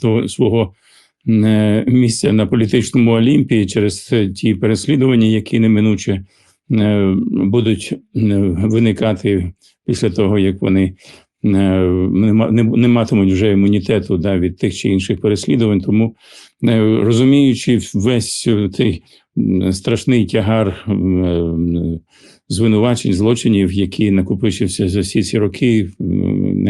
того свого е, місця на політичному олімпії через е, ті переслідування, які неминуче е, будуть е, виникати після того, як вони е, не, ма- не, не матимуть вже імунітету да, від тих чи інших переслідувань. Тому е, розуміючи весь е, цей страшний тягар е, звинувачень, злочинів, які накопичився за всі ці роки,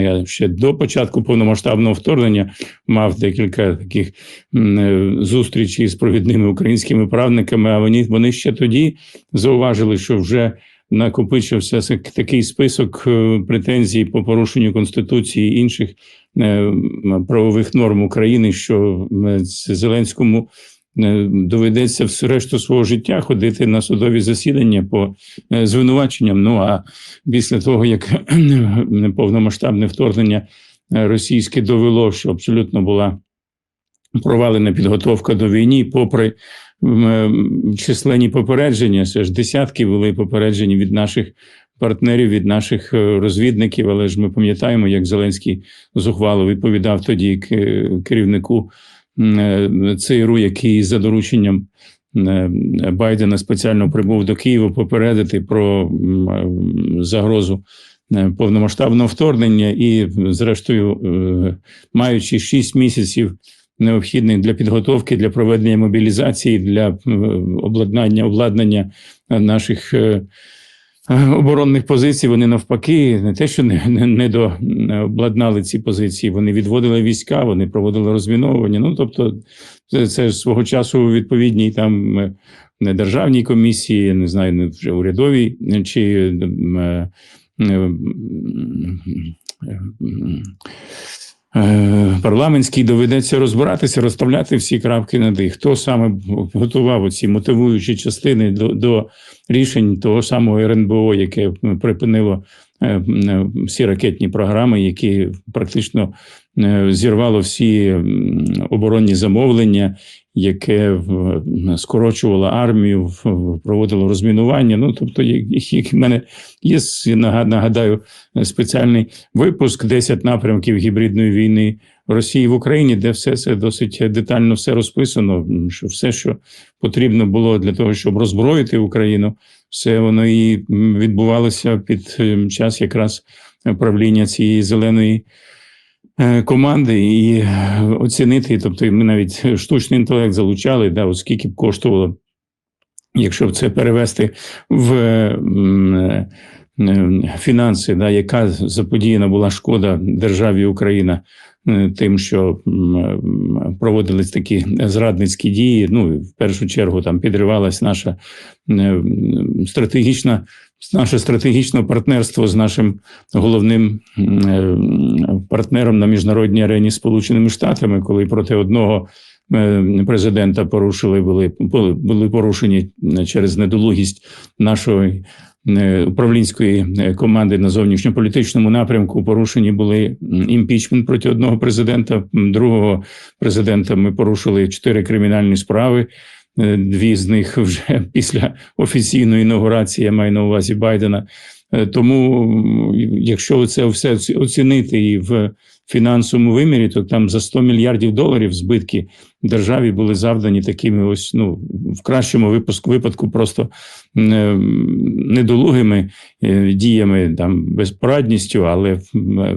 я ще до початку повномасштабного вторгнення мав декілька таких е, зустрічей з провідними українськими правниками. А вони, вони ще тоді зауважили, що вже накопичився такий список е, претензій по порушенню конституції і інших е, правових норм України, що Зеленському. Е, Доведеться всю решту свого життя ходити на судові засідання по е, звинуваченням. Ну а після того, як повномасштабне вторгнення е, російське довело, що абсолютно була провалена підготовка до війни, попри е, численні попередження, це ж десятки були попереджені від наших партнерів, від наших е, розвідників. Але ж ми пам'ятаємо, як Зеленський зухвало відповідав тоді керівнику е, ЦРУ, який за дорученням е, Байдена спеціально прибув до Києва попередити про е, загрозу е, повномасштабного вторгнення, і, зрештою, е, маючи 6 місяців необхідних для підготовки, для проведення мобілізації, для е, обладнання обладнання е, наших. Е, е, Оборонних позицій вони навпаки не те, що не, не, не до не обладнали ці позиції, вони відводили війська, вони проводили розміновування. Ну тобто, це, це ж свого часу у відповідній там е, не державній комісії, не знаю, не вже урядовій е, чи е, парламентській доведеться розбиратися, розставляти всі крапки над «і». Хто саме готував ці мотивуючі частини до, до рішень того самого РНБО, яке припинило е, е, всі ракетні програми, які практично зірвало всі оборонні замовлення, яке в- скорочувало армію, проводило розмінування. Ну тобто, як, в мене є нагадаю спеціальний випуск «10 напрямків гібридної війни Росії в Україні, де все це досить детально все розписано. Що все, що потрібно було для того, щоб роззброїти Україну, все воно і відбувалося під ем, час якраз правління цієї зеленої е, команди і е, оцінити. Тобто, ми навіть штучний інтелект залучали, да, от скільки б коштувало, якщо б це перевести в е, е, фінанси, да, яка заподіяна була шкода державі Україна е, тим, що проводились такі зрадницькі дії. Ну в першу чергу там підривалась наша е, стратегічна. Наше стратегічне партнерство з нашим головним е, партнером на міжнародній арені Сполученими Штатами, коли проти одного е, президента порушили були були- порушені через недолугість нашої е, управлінської е, команди на зовнішньополітичному напрямку. Порушені були імпічмент проти одного президента. Другого президента ми порушили чотири кримінальні справи. Е, Дві з них вже після офіційної інаугурації, я маю на увазі Байдена. Е, Тому, якщо це все оцінити і в фінансовому вимірі, то там за 100 мільярдів доларів збитки державі були завдані такими ось ну в кращому випуску випадку просто е, недолугими е, діями, там безпорадністю, але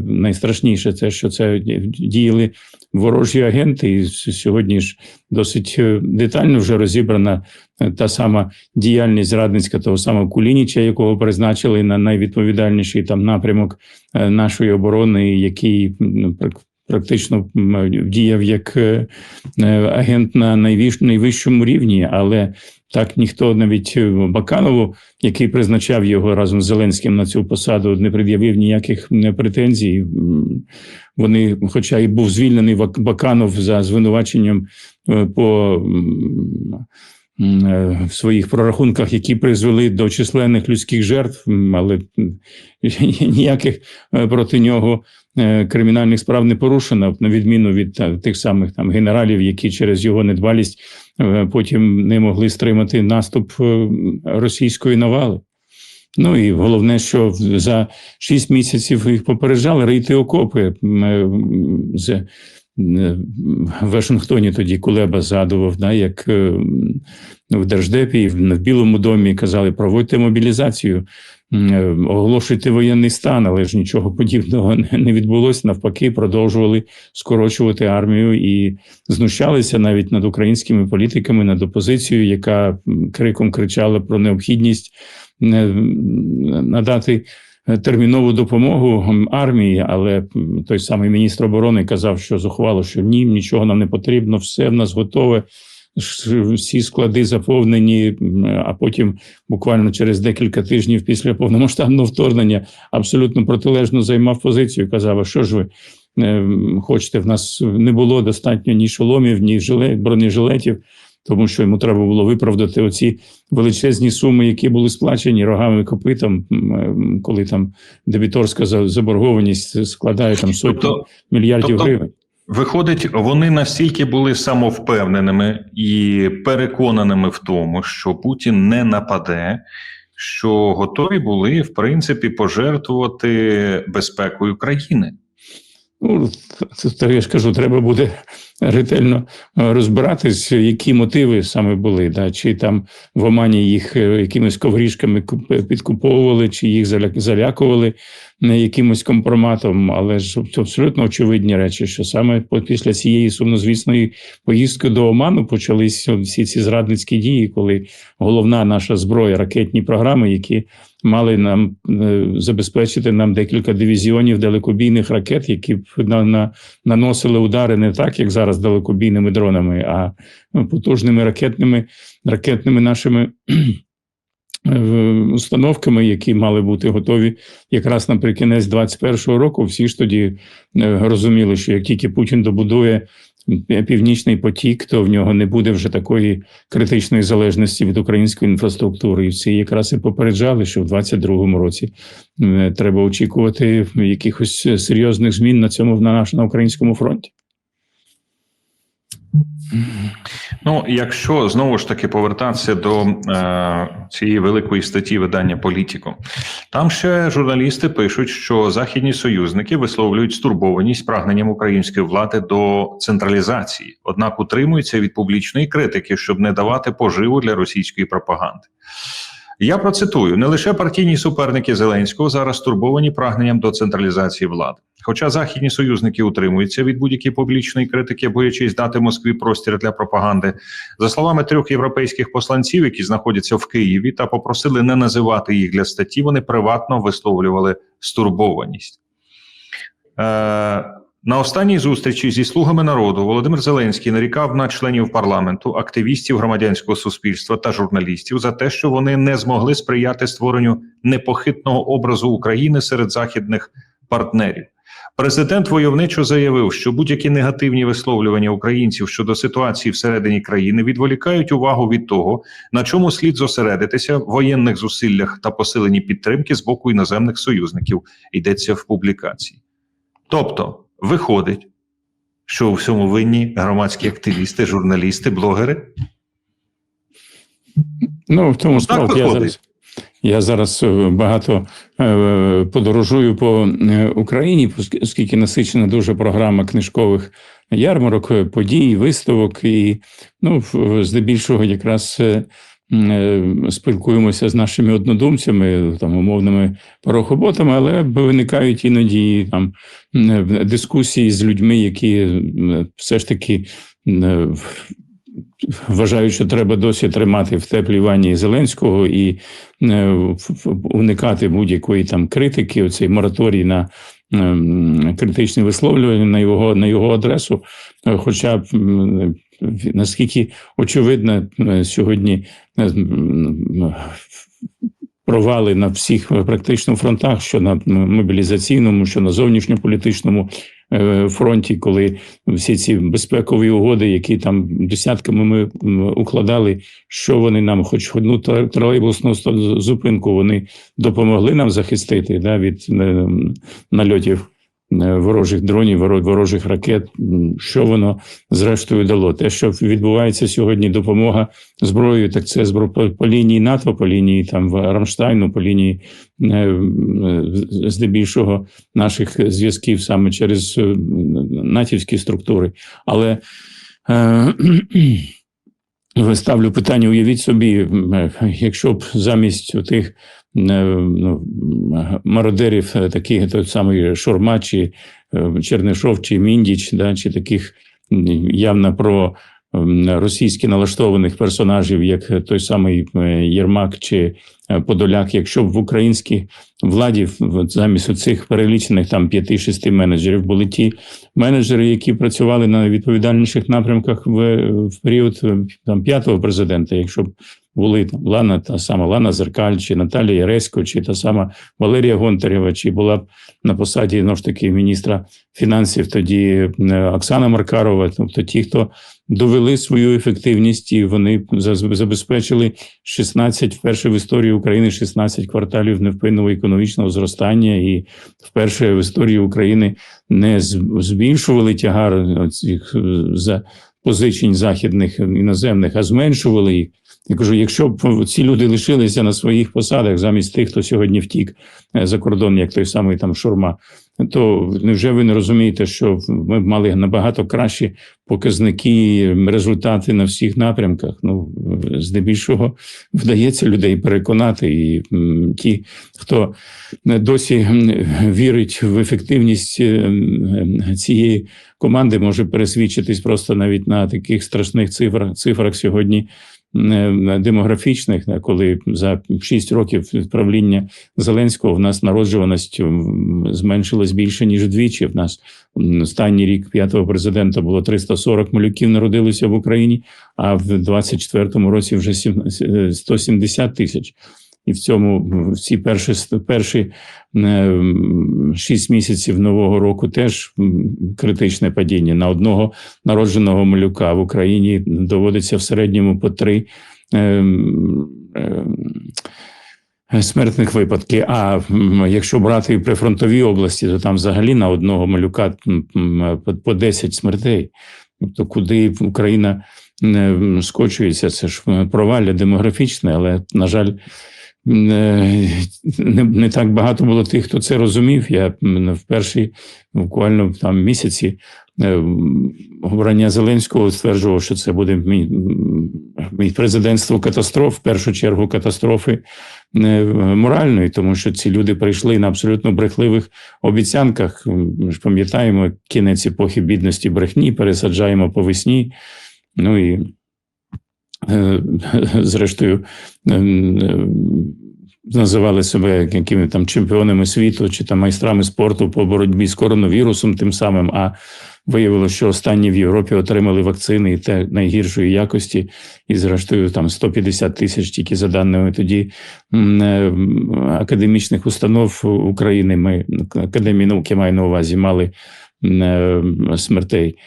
найстрашніше це, що це діяли ворожі агенти, і сьогодні ж досить е, детально вже розібрана та сама діяльність зрадницька того самого Кулініча, якого призначили на найвідповідальніший там напрямок нашої оборони, який практично діяв як е, е, агент на найвищому рівні, але так ніхто навіть е, Баканову, який призначав його разом з Зеленським на цю посаду, не пред'явив ніяких претензій. Вони, хоча і був звільнений Баканов за звинуваченням по в своїх прорахунках, які призвели до численних людських жертв, але ніяких проти нього кримінальних справ не порушено, на відміну від та, тих самих там генералів, які через його недбалість е, потім не могли стримати наступ е, російської навали. Ну і головне, що за шість місяців їх попереджали рити окопи е, з в Вашингтоні тоді Кулеба згадував, да, як е, в Держдепі, в Білому домі казали, проводьте мобілізацію, е, оголошуйте воєнний стан, але ж нічого подібного не відбулося. Навпаки, продовжували скорочувати армію і знущалися навіть над українськими політиками, над опозицією, яка криком кричала про необхідність надати термінову допомогу армії, але той самий міністр оборони казав, що зухвало, що ні, нічого нам не потрібно, все в нас готове. Всі склади заповнені, а потім буквально через декілька тижнів після повномасштабного вторгнення абсолютно протилежно займав позицію. Казав, а що ж ви хочете? В нас не було достатньо ні шоломів, ні жилет, бронежилетів тому що йому треба було виправдати оці величезні суми, які були сплачені рогами копитом, коли там дебіторська заборгованість складає там сотні тобто, мільярдів тобто, гривень. Виходить, вони настільки були самовпевненими і переконаними в тому, що Путін не нападе. Що готові були в принципі пожертвувати безпекою країни? Ну, то я ж кажу, треба буде ретельно е, розбиратись, які мотиви саме були, да, чи там в Омані їх е, якимись коврішками підкуповували, чи їх залякували якимось компроматом, але ж абсолютно очевидні речі, що саме після цієї сумнозвісної поїздки до Оману почалися всі ці зрадницькі дії, коли головна наша зброя, ракетні програми, які мали нам е, забезпечити нам декілька дивізіонів далекобійних ракет, які б на, на наносили удари не так, як зараз далекобійними дронами, а ну, потужними ракетними ракетними нашими. Установками, які мали бути готові якраз наприкінець 21-го року, всі ж тоді е, розуміли, що як тільки Путін добудує північний потік, то в нього не буде вже такої критичної залежності від української інфраструктури. І всі якраз і попереджали, що в 22-му році е, треба очікувати якихось серйозних змін на цьому на наш на українському фронті. Ну, якщо знову ж таки повертатися до е, цієї великої статті видання Політіко, там ще журналісти пишуть, що західні союзники висловлюють стурбованість прагненням української влади до централізації, однак утримуються від публічної критики, щоб не давати поживу для російської пропаганди. Я процитую: не лише партійні суперники Зеленського зараз стурбовані прагненням до централізації влади. Хоча західні союзники утримуються від будь-якої публічної критики, боячись дати Москві простір для пропаганди, за словами трьох європейських посланців, які знаходяться в Києві, та попросили не називати їх для статті, вони приватно висловлювали стурбованість. Е, на останній зустрічі зі слугами народу Володимир Зеленський нарікав на членів парламенту, активістів громадянського суспільства та журналістів за те, що вони не змогли сприяти створенню непохитного образу України серед західних партнерів. Президент войовничо заявив, що будь-які негативні висловлювання українців щодо ситуації всередині країни відволікають увагу від того, на чому слід зосередитися в воєнних зусиллях та посиленні підтримки з боку іноземних союзників. Йдеться в публікації. Тобто, виходить, що у всьому винні громадські активісти, журналісти, блогери. Ну в тому справді я зараз. Я зараз е, багато е, подорожую по е, Україні, оскільки насичена дуже програма книжкових ярмарок, подій, виставок, і ну, здебільшого, якраз спілкуємося з нашими однодумцями, там умовними порохоботами, але виникають іноді там дискусії з людьми, які все ж таки Вважаю, що треба досі тримати в теплій ванні Зеленського і е, уникати будь-якої там критики, оцей мораторій на критичне висловлювання на його на його адресу. Е, хоча наскільки очевидно е, сьогодні провали на всіх практично фронтах, що на мобілізаційному, що на зовнішньополітичному Е, фронті, коли всі ці безпекові угоди, які там десятками ми укладали, що вони нам, хоч одну тролейбусну зупинку, вони допомогли нам захистити да, від е, нальотів е, ворожих дронів, ворожих ракет. Що воно зрештою дало? Те, що відбувається сьогодні, допомога зброєю, так це збро по, лінії НАТО, по лінії там в Рамштайну, по лінії е, е, здебільшого наших зв'язків саме через е, натівські структури. Але е, ставлю питання: уявіть собі, якщо б замість тих е, ну, мародерів, е, таких той самий Шурма, чи е, Чернишов, чи Міндіч, да, чи таких явно про російськи налаштованих персонажів, як той самий Єрмак чи е, Подоляк, якщо б в українській владі замість цих перелічених там п'яти-шести менеджерів були ті менеджери, які працювали на відповідальніших напрямках в, в період е, там п'ятого президента, якщо б були там Лана, та сама Лана Зеркаль, чи Наталія Яресько, чи та сама Валерія Гонтарєва, чи була б на посаді ну, ж таки міністра фінансів, тоді Оксана Маркарова, тобто ті, хто довели свою ефективність, і вони забезпечили 16, вперше в історії України 16 кварталів невпинного економічного зростання, і вперше в історії України не збільшували тягар цих за позичень західних іноземних, а зменшували їх. Я кажу, якщо б ці люди лишилися на своїх посадах замість тих, хто сьогодні втік е, за кордон, як той самий там Шурма, то невже ви не розумієте, що ми б мали набагато кращі показники, результати на всіх напрямках? Ну здебільшого вдається людей переконати, і ті, хто досі вірить в ефективність цієї команди, може пересвідчитись просто навіть на таких страшних цифрах цифрах сьогодні. Демографічних, коли за 6 років правління Зеленського в нас народжуваність зменшилась більше ніж вдвічі. В нас останній рік п'ятого президента було 340 малюків народилося в Україні, а в 24-му році вже сім- е, 170 тисяч. І в цьому в ці перші перші е, шість місяців нового року теж критичне падіння. На одного народженого малюка в Україні доводиться в середньому по три е, е, смертних випадки. А якщо брати прифронтові області, то там взагалі на одного малюка по- по 10 смертей. Тобто, куди Україна скочується, це ж провалля демографічне, але, на жаль, не, не, не так багато було тих, хто це розумів. Я в перші буквально там місяці е, обрання Зеленського стверджував, що це буде мій, мій президентство катастроф, в першу чергу катастрофи е, моральної, тому що ці люди прийшли на абсолютно брехливих обіцянках. Ми ж пам'ятаємо кінець епохи бідності брехні, пересаджаємо по весні. Ну і е, зрештою е, е, називали себе якими там чемпіонами світу чи там майстрами спорту по боротьбі з коронавірусом, тим самим. А виявилося, що останні в Європі отримали вакцини і те найгіршої якості, і зрештою там 150 тисяч тільки за даними тоді е, академічних установ України. Ми академії науки маю на увазі мали е, смертей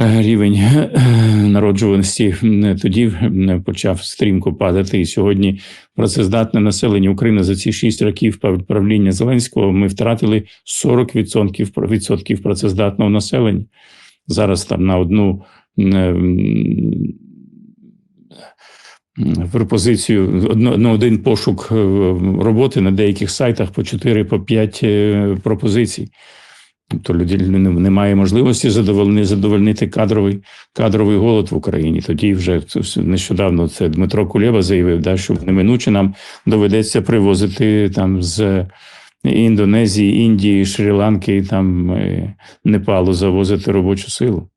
рівень е, народжуваності тоді почав стрімко падати. І сьогодні працездатне населення України за ці 6 років правління Зеленського ми втратили 40% відсотків працездатного населення. Зараз там на одну м, пропозицію на один пошук е, роботи на деяких сайтах по 4 по 5 е, пропозицій. Тобто люди не- немає можливості задовольнити, задовольнити кадровий кадровий голод в Україні. Тоді вже нещодавно це Дмитро Кулєва заявив, да, що неминуче нам доведеться привозити там з Індонезії, Індії, Шрі-Ланки, там е, Непалу завозити робочу силу.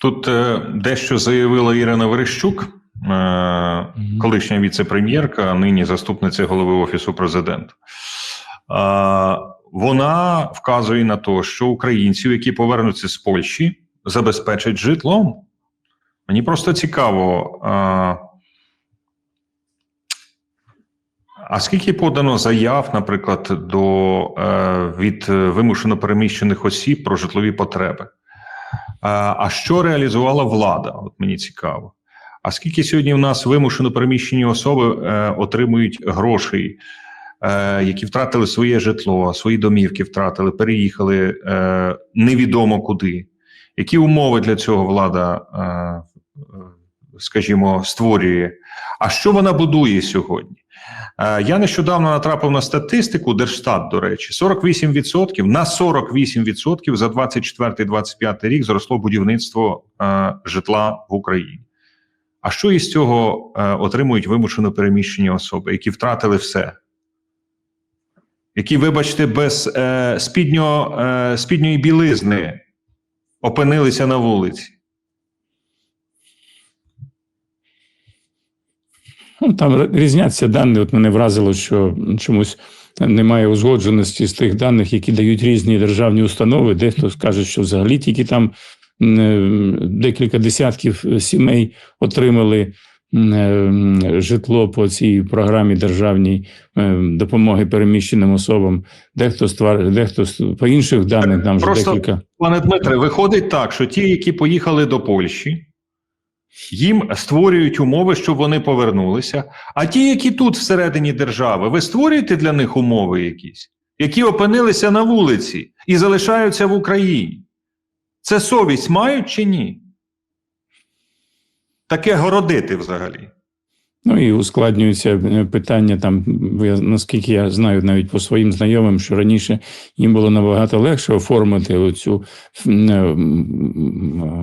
Тут е, дещо заявила Ірина Верещук, е, колишня віце-прем'єрка, а нині заступниця голови офісу президента. Вона вказує на те, що українців, які повернуться з Польщі, забезпечать житлом. Мені просто цікаво. а скільки подано заяв, наприклад, до е, від вимушено переміщених осіб про житлові потреби? А що реалізувала влада? От мені цікаво. А скільки сьогодні в нас вимушено переміщені особи е, отримують грошей які втратили своє житло, свої домівки втратили, переїхали е, невідомо куди. Які умови для цього влада, е, е, скажімо, створює? А що вона будує сьогодні? Е, Я нещодавно натрапив на статистику Держстат, до речі, 48% на 48% за 24-25 рік зросло будівництво е, житла в Україні. А що із цього е, отримують вимушено переміщені особи, які втратили все? Які, вибачте, без е, спідньо, е, спідньої білизни опинилися на вулиці? Ну, там різняться дані. От мене вразило, що чомусь немає узгодженості з тих даних, які дають різні державні установи. Дехто скаже, що взагалі тільки там е, декілька десятків сімей отримали е, житло по цій програмі державній е, допомоги переміщеним особам. Дехто ствар... дехто по інших даних там вже Просто- декілька. Пане Дмитре, виходить так, що ті, які поїхали до Польщі, їм створюють умови, щоб вони повернулися. А ті, які тут всередині держави, ви створюєте для них умови якісь, які опинилися на вулиці і залишаються в Україні. Це совість мають чи ні? Таке городити взагалі. Ну і ускладнюється е, питання там, я, наскільки я знаю, навіть по своїм знайомим, що раніше їм було набагато легше оформити оцю е,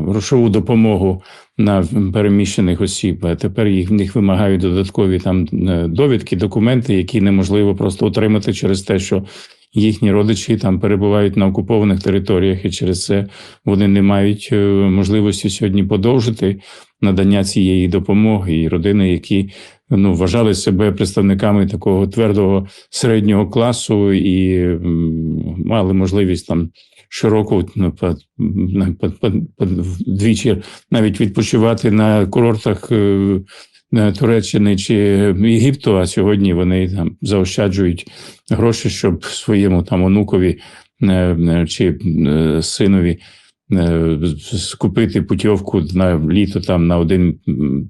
грошову допомогу на переміщених осіб. А тепер їх в них вимагають додаткові там е, довідки, документи, які неможливо просто отримати через те, що їхні родичі там перебувають на окупованих територіях, і через це вони не мають е, можливості сьогодні подовжити надання цієї допомоги, і родини, які ну вважали себе представниками такого твердого середнього класу і мали можливість там широку ну, двічі навіть відпочивати на курортах. Е, Туреччини чи Єгипту, а сьогодні вони там заощаджують гроші, щоб своєму там онукові е, е, чи синові скупити путівку на літо там на один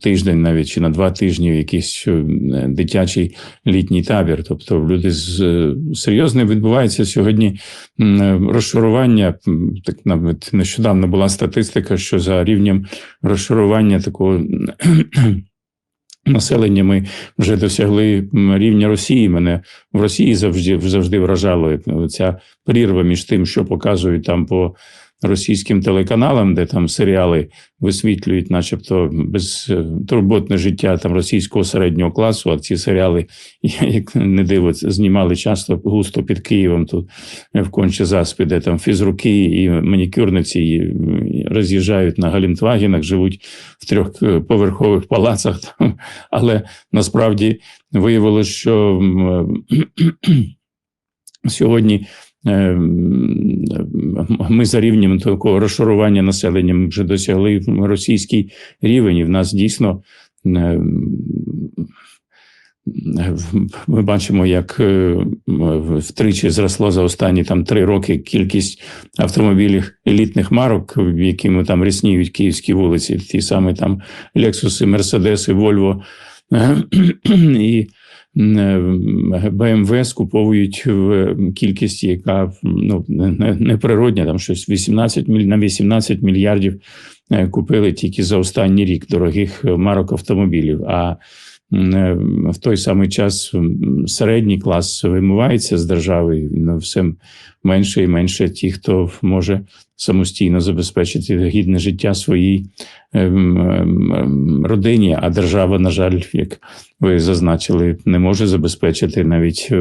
тиждень, навіть чи на два тижні в якийсь дитячий літній табір. Тобто люди з серйозне відбувається сьогодні розшарування. Так навіть нещодавно була статистика, що за рівнем розшарування такого. Населення ми вже досягли рівня Росії. Мене в Росії завжди завжди вражало ця прірва між тим, що показують там по російським телеканалам, де там серіали висвітлюють, начебто, безтурботне життя там російського середнього класу. А ці серіали, як не диво, знімали часто густо під Києвом, тут в конче заспі, де там фізруки і манікюрниці роз'їжджають на Галінтвагенах, живуть в трьохповерхових палацах. Там. Але насправді виявилося, що сьогодні е, ми за рівнем такого розшарування населення вже досягли російський рівень, і в нас дійсно е, ми бачимо, як е, втричі зросла за останні там три роки кількість автомобілів елітних марок, якими там рісніють київські вулиці, ті самі там Лексуси, Мерседеси, Вольво і БМВ скуповують в кількості, яка ну не- неприродня, там щось 18 міль- на 18 мільярдів е, купили тільки за останній рік дорогих е, марок автомобілів. А в той самий час середній клас вимивається з держави, ну, все менше і менше ті, хто може самостійно забезпечити гідне життя своїй ем, ем, ем, родині. А держава, на жаль, як ви зазначили, не може забезпечити навіть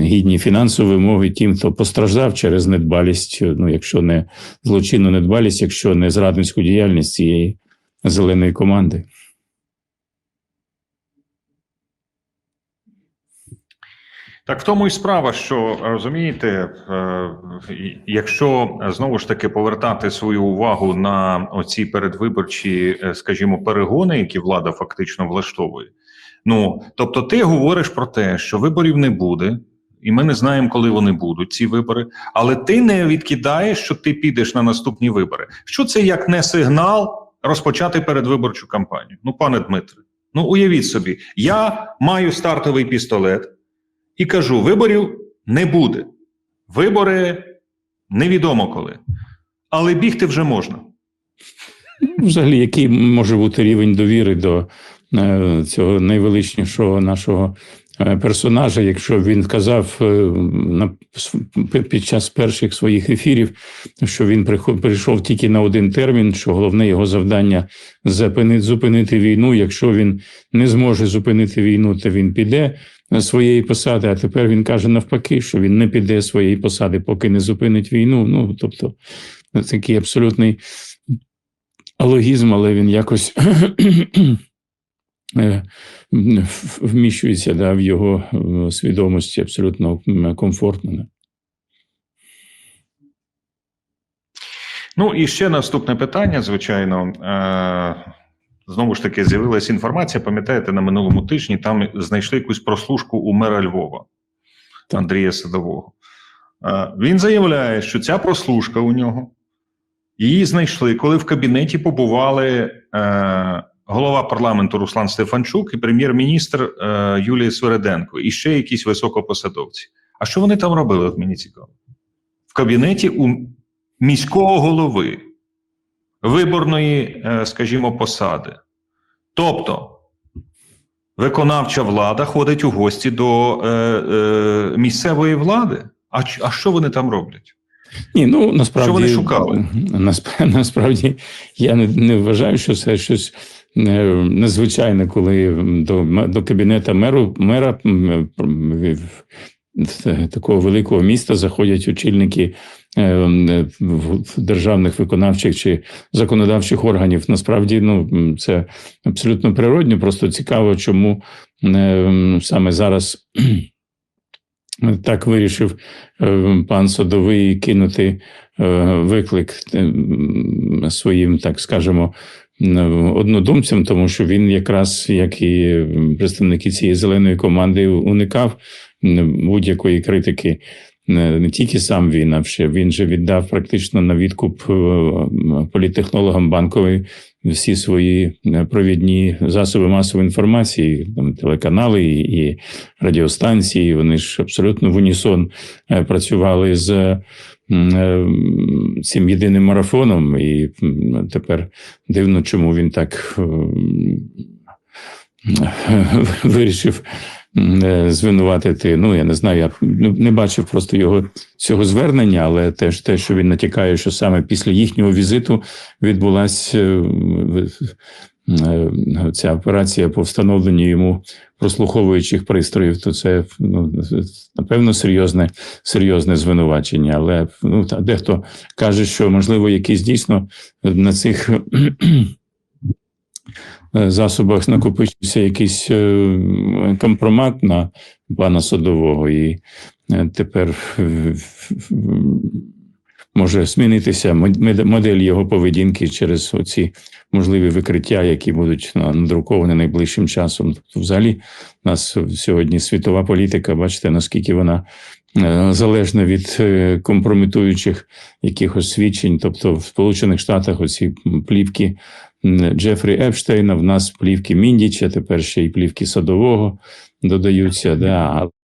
гідні фінансові вимоги тим, хто постраждав через недбалість, ну якщо не злочинну недбалість, якщо не зрадницьку діяльність цієї зеленої команди. Так в тому і справа, що розумієте, е, якщо е, знову ж таки повертати свою увагу на оці передвиборчі, е, скажімо, перегони, які влада фактично влаштовує. Ну тобто, ти говориш про те, що виборів не буде, і ми не знаємо, коли вони будуть, ці вибори, але ти не відкидаєш, що ти підеш на наступні вибори. Що це як не сигнал розпочати передвиборчу кампанію? Ну, пане Дмитре, ну уявіть собі, я маю стартовий пістолет. І кажу: виборів не буде. Вибори невідомо коли. Але бігти вже можна. Взагалі, який може бути рівень довіри до е, цього найвеличнішого нашого персонажа, якщо він казав е, на під час перших своїх ефірів, що він прийшов тільки на один термін, що головне його завдання зупинити, зупинити війну. Якщо він не зможе зупинити війну, то він піде з своєї посади. А тепер він каже навпаки, що він не піде своєї посади, поки не зупинить війну. Ну тобто такий абсолютний алогізм, але він якось е, вміщується да, в його е, свідомості абсолютно комфортно. Ну і ще наступне питання, звичайно. Е- знову ж таки, з'явилася інформація. Пам'ятаєте, на минулому тижні там знайшли якусь прослушку у мера Львова. Андрія Садового. Е- він заявляє, що ця прослушка у нього її знайшли, коли в кабінеті побували е- голова парламенту Руслан Стефанчук і прем'єр-міністр е- Юлія Свереденко, і ще якісь високопосадовці. А що вони там робили? От мені цікаво. В кабінеті у міського голови виборної, е, скажімо, посади. Тобто виконавча влада ходить у гості до е, е, місцевої влади. А, а що вони там роблять? Ні, ну насправді Що вони шукали? насп- Насправді я не, не вважаю, що це щось незвичайне, коли до, до кабінета меру мера в- такого великого міста заходять очільники е, державних виконавчих чи законодавчих органів. Насправді, ну це абсолютно природньо. Просто цікаво, чому е, саме зараз. Так вирішив е, пан Садовий кинути е, виклик е, своїм, так скажемо, однодумцям, тому що він якраз, як і представники цієї зеленої команди, уникав будь-якої критики. Не не тільки сам він, а ще він же віддав практично на відкуп е, м, політтехнологам банкової всі свої е, провідні засоби масової інформації, там телеканали і, радіостанції. Вони ж абсолютно в унісон е, працювали з е, цим єдиним марафоном, і тепер дивно, чому він так вирішив е, звинуватити. Ну, я не знаю, я не бачив просто його цього звернення, але теж те, що він натякає, що саме після їхнього візиту відбулася е, е, ця операція по встановленню йому прослуховуючих пристроїв, то це ну, напевно серйозне, серйозне звинувачення. Але ну, та, дехто каже, що можливо якийсь дійсно на цих е, засобах накопичився якийсь е, компромат на пана Садового, і е, тепер е, може змінитися модель його поведінки через оці можливі викриття, які будуть надруковані найближчим часом. Тобто, взагалі, у нас сьогодні світова політика, бачите, наскільки вона е, залежна від е, компрометуючих якихось свідчень. Тобто, в Сполучених Штатах оці плівки Джефрі Епштейна, в нас плівки Міндіча, тепер ще й плівки Садового додаються. Да.